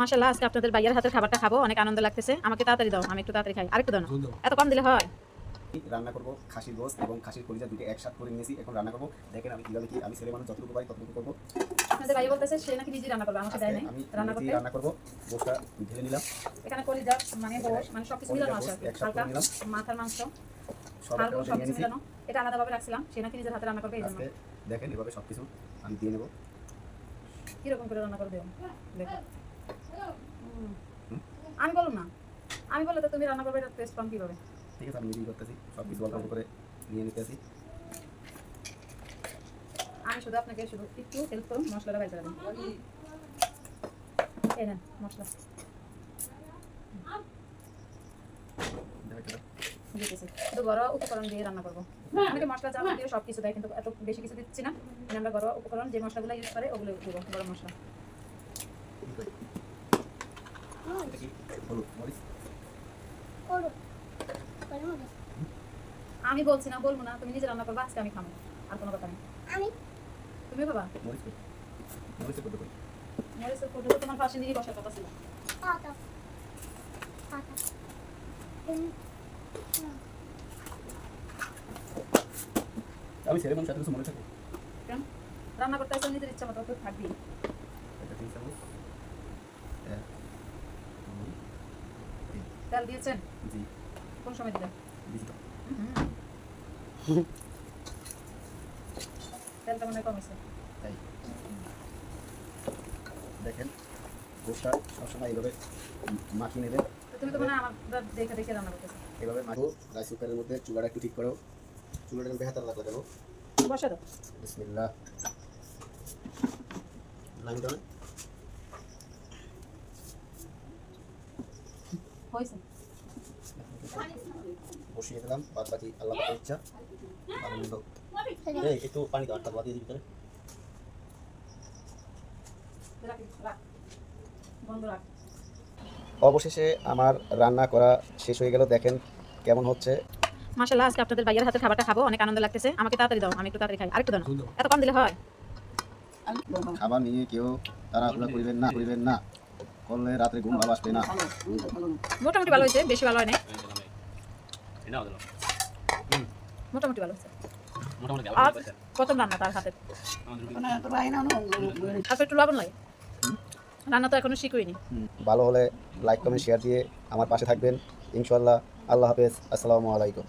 মাশাল্লাহ আজকে আপনাদের বাইয়ের হাতের খাবারটা খাব অনেক আনন্দ লাগতেছে। আমাকে তাড়াতাড়ি দাও আমি একটু তাড়াতাড়ি খাই। আরেকটু দাও না। এত কম দিলে হয়। রান্না করব খাসির গোস্ত এবং খাসির কলিজা দুটো একসাথে করে নিয়েছি এখন রান্না করব। দেখেন আমি কীভাবে কি আমি ছেলে মানুষ যতটুকু পারি ততটুকু করব। আপনাদের ভাই বলতেছে সে নাকি নিজে রান্না করবে আমাকে দেয় নাই। রান্না করতে? রান্না করব গোস্তটা ঢেলে নিলাম। এখানে কলিজা মানে গোশ মানে সবকিছু মিলানো আছে হালকা। মাথার মাংস সব সবকিছু মিলানো। এটা আলাদাভাবে রাখছিলাম সে নাকি নিজের হাতে রান্না করবে এই জন্য। দেখেন এভাবে সব কিছু আমি দিয়ে নেব। কীরকম করে রান্না করবে? দেখো। আমি বলুন না। আমি বললে তো তুমি রান্না করবে এটা টেস্ট পাম কীভাবে? ঠিক আছে আমি নিজেই করতেছি। সব কিছু অল্প করে নিয়ে নিতেছি। আমি শুধু আপনাকে শুধু একটু হেল্প করুন মশলাটা বাইরে দেবেন এই নেন মশলা। শুধু ঘরোয়া উপকরণ দিয়ে রান্না করব। অনেকে মশলা চাল দিয়ে সব কিছু দেয় কিন্তু এত বেশি কিছু দিচ্ছি না। মানে আমরা ঘরোয়া উপকরণ যে মশলাগুলো ইউজ করে ওগুলো দেবো গরম মশলা কি করি? এটা কি? হলুদ, মরিচ? আমি বলছি না বলব না তুমি নিজে রান্না করবা আজকে আমি খাব। আর কোনো কথা নেই। আমি? তুমি বাবা মরিচ তোমার পাশে নিয়ে বসার কথা ছিল। পাতা। পাতা। আমি ছেলে মানুষ এত কিছু মনে থাকে রান্না করতে আসলে নিজের ইচ্ছা মতো তো থাকবি তেল দিয়েছেন? জি। কোন সময় দিলেন। তেলটা মনে কমেছে তাই। দেখেন গোসটা সবসময় এইভাবে মাখিয়ে নেবেন। তুমি তো মনে আমার দেখে দেখে রান্না করতেছো। এভাবে মাখো রাইস কুকারের মধ্যে চুলাটা একটু ঠিক করো। চুলাটা বেহাতার লাগবে দেবো বসে দাও। বিসমিল্লাহ। নামি হয়েছে বসিয়ে দিলাম বাদ বাকি আল্লাহ পাকের ইচ্ছা। এই একটু পানি দাও বাদ দিয়ে দিবি অবশেষে আমার রান্না করা শেষ হয়ে গেল। দেখেন কেমন হচ্ছে। মাশাল্লাহ আজকে আপনাদের বাইয়ের হাতের খাবারটা খাব অনেক আনন্দ লাগতেছে। আমাকে তাড়াতাড়ি দাও আমি একটু তাড়াতাড়ি খাই। আরেকটু দাও। এত কম দিলে হয়। খাবার নিয়ে কেউ তাড়াহুড়া করিবেন না করিবেন না। করলে রাত্রে ঘুম ভালো আসবে না। মোটামুটি ভালো হয়েছে বেশি ভালো হয় না মোটামুটি ভালো হয়েছে। প্রথম রান্না তার হাতে। তারপর একটু লবণ লাগে। রান্না তো এখনও শিখুইনি। ভালো হলে লাইক কমেন্ট শেয়ার দিয়ে আমার পাশে থাকবেন। ইনশাল্লাহ আল্লাহ হাফেজ। আসসালামু আলাইকুম।